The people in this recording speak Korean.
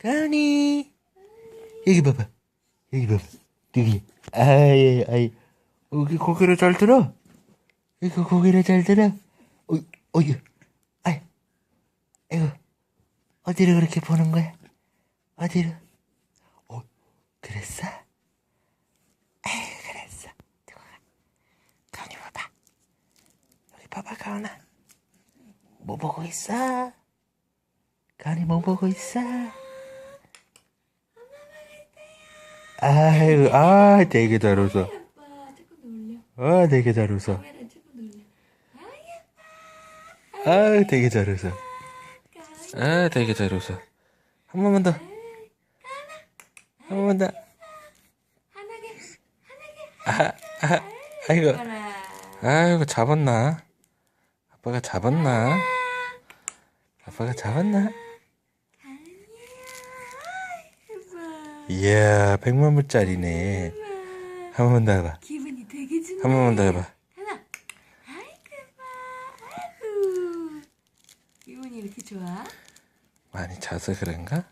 가은이 여기 봐봐. 여기 봐봐. 여기. 아이 아이 여기 고개를 잘 들어. 여기 고개를 잘 들어. 어이 어이 아이. 아이고. 어디를 그렇게 보는 거야? 어디로? 어 그랬어? 아이 그랬어. 들어가? 가은이 봐봐. 여기 봐봐 가은아. 뭐 보고 있어? 가은이 뭐 보고 있어 아이고 아 되게 잘 웃어. 아 되게 잘 웃어. 아 되게 잘 웃어. 아 되게 잘 웃어. 한 번만 더. 한 번만 더. 아, 아, 아이고. 아이고 잡았나? 아빠가 잡았나? 아빠가 잡았나 이야 백만 불짜리네 한 번만 더 해봐 기분이 되게 좋네. 한 번만 더 해봐 하나. 아이고 봐. 아이고. 기분이 이렇게 좋아? 많이 자서 그런가